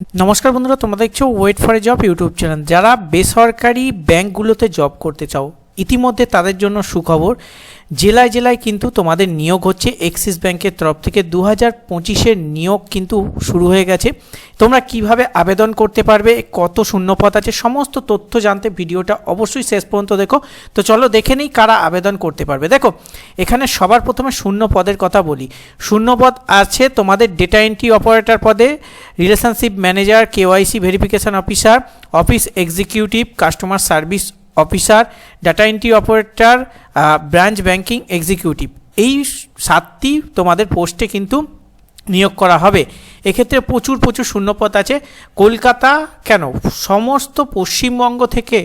নমস্কার বন্ধুরা, তোমরা দেখছ wait for a job YouTube channel যারা বেসরকারি ব্যাংকগুলোতে জব করতে চাও ইতিমধ্যে তাদের জন্য সুখবর, জেলায় জেলায় কিন্তু তোমাদের নিয়োগ হচ্ছে এক্সিস ব্যাংকের তরফ থেকে দু হাজার পঁচিশের নিয়োগ কিন্তু শুরু হয়ে গেছে। তোমরা কীভাবে আবেদন করতে পারবে, কত শূন্যপদ আছে, সমস্ত তথ্য জানতে ভিডিওটা অবশ্যই শেষ পর্যন্ত দেখো। তো চলো দেখে নিই কারা আবেদন করতে পারবে। দেখো, এখানে সবার প্রথমে শূন্য পদের কথা বলি। শূন্য পদ আছে তোমাদের ডেটা এন্ট্রি অপারেটর পদে relationship manager KYC verification officer office executive customer service officer data entry operator branch banking executive এই সাতটি তোমাদের পোস্টে কিন্তু নিয়োগ করা হবে। এক্ষেত্রে প্রচুর প্রচুর শূন্যপদ আছে। কলকাতা কেন? সমস্ত পশ্চিমবঙ্গ থেকে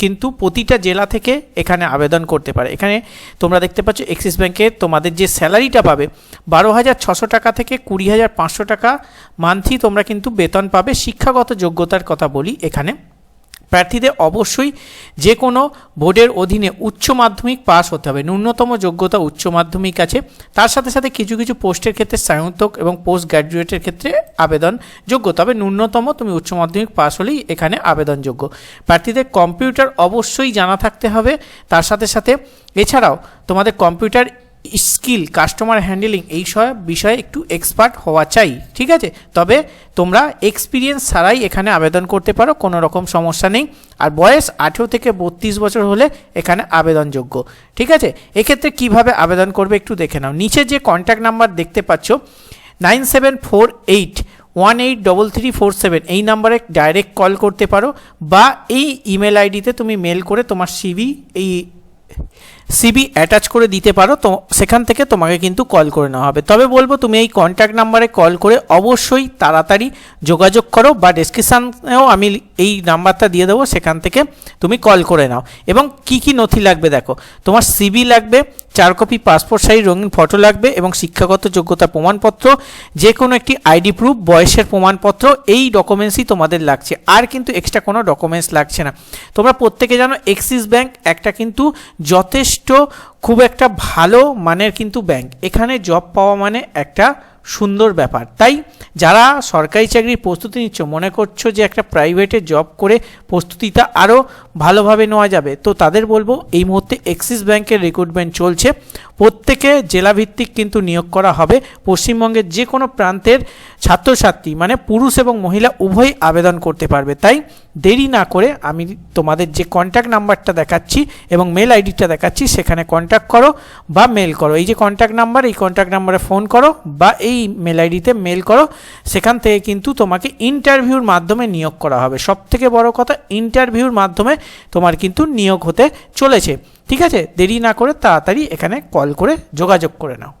কিন্তু প্রতিটা জেলা থেকে এখানে আবেদন করতে পারে। এখানে তোমরা দেখতে পাচ্ছ এক্সিস ব্যাংকে তোমাদের যে স্যালারিটা পাবে, বারো হাজার ছশো টাকা থেকে কুড়ি হাজার পাঁচশো টাকা মান্থলি তোমরা কিন্তু বেতন পাবে। শিক্ষাগত যোগ্যতার কথা বলি এখানে। প্রার্থীদের অবশ্যই যে কোনো বোর্ডের অধীনে উচ্চ মাধ্যমিক পাস হতে হবে। ন্যূনতম যোগ্যতা উচ্চ মাধ্যমিক আছে। তার সাথে সাথে কিছু কিছু পোস্টের ক্ষেত্রে স্নাতক এবং পোস্ট গ্র্যাজুয়েটের ক্ষেত্রে আবেদন যোগ্য। তবে ন্যূনতম তুমি উচ্চ মাধ্যমিক পাস হলেই এখানে আবেদনযোগ্য। প্রার্থীদের কম্পিউটার অবশ্যই জানা থাকতে হবে। তার সাথে সাথে এছাড়াও তোমাদের কম্পিউটার স্কিল কাস্টমার হ্যান্ডেলিং এই সব বিষয়ে একটু এক্সপার্ট হওয়া চাই, ঠিক আছে? তবে তোমরা এক্সপিরিয়েন্স ছাড়াই এখানে আবেদন করতে পারো, কোনো রকম সমস্যা নেই। আর বয়স আঠেরো থেকে বত্রিশ বছর হলে এখানে আবেদনযোগ্য, ঠিক আছে? এক্ষেত্রে কীভাবে আবেদন করবে একটু দেখে নাও। নিচে যে কন্ট্যাক্ট নাম্বার দেখতে পাচ্ছ nine seven four eight one eight double three four seven এই নাম্বারে ডাইরেক্ট কল করতে পারো, বা এই ইমেল আইডিতে তুমি মেল করে তোমার সিভি এই সিবি অ্যাটাচ করে দিতে পারো, তো সেখান থেকে তোমাকে কিন্তু কল করে নেওয়া হবে। তবে বলব, তুমি এই কন্ট্যাক্ট নাম্বারে কল করে অবশ্যই তাড়াতাড়ি যোগাযোগ করো বা ডেসক্রিপশানেও আমি এই নাম্বারটা দিয়ে দেবো, সেখান থেকে তুমি কল করে নাও। এবং কি কি নথি লাগবে দেখো, তোমার সিবি লাগবে চার কপি পাসপোর্ট সাইজ রঙিন ফটো লাগবে এবং শিক্ষাগত যোগ্যতা প্রমাণপত্র যে কোনো একটি আইডি প্রুফ বয়সের প্রমাণপত্র, এই ডকুমেন্টসই তোমাদের লাগছে। আর কিন্তু এক্সট্রা কোনো ডকুমেন্টস লাগছে না। তোমরা প্রত্যেকে জানো এক্সিস ব্যাংক একটা কিন্তু যথেষ্ট খুব একটা ভালো মানের কিন্তু ব্যাংক এখানে জব পাওয়া মানে একটা সুন্দর ব্যাপার। তাই যারা সরকারি চাকরির প্রস্তুতি নিচ্ছ, মনে করছ যে একটা প্রাইভেটে জব করে প্রস্তুতিটা আরও ভালোভাবে নেওয়া যাবে, তো তাদের বলব এই মুহূর্তে এক্সিস ব্যাংকের রিক্রুটমেন্ট চলছে। প্রত্যেকে জেলাভিত্তিক কিন্তু নিয়োগ করা হবে। পশ্চিমবঙ্গের যে কোনো প্রান্তের ছাত্রছাত্রী মানে পুরুষ এবং মহিলা, উভয়ই আবেদন করতে পারবে। তাই দেরি না করে আমি তোমাদের যে কন্ট্যাক্ট নাম্বারটা দেখাচ্ছি এবং মেল আইডিটা দেখাচ্ছি, সেখানে কন্ট্যাক্ট করো বা মেল করো। এই যে কন্ট্যাক্ট নাম্বার এই কন্ট্যাক্ট নাম্বারে ফোন করো বা এই মেল আইডিতে মেল করো। সেখান থেকে কিন্তু তোমাকে ইন্টারভিউর মাধ্যমে নিয়োগ করা হবে। সব থেকে বড় কথা ইন্টারভিউর মাধ্যমে তোমার কিন্তু নিয়োগ হতে চলেছে। ঠিক আছে? দেরি না করে তাড়াতাড়ি এখানে কল করে যোগাযোগ করে নাও।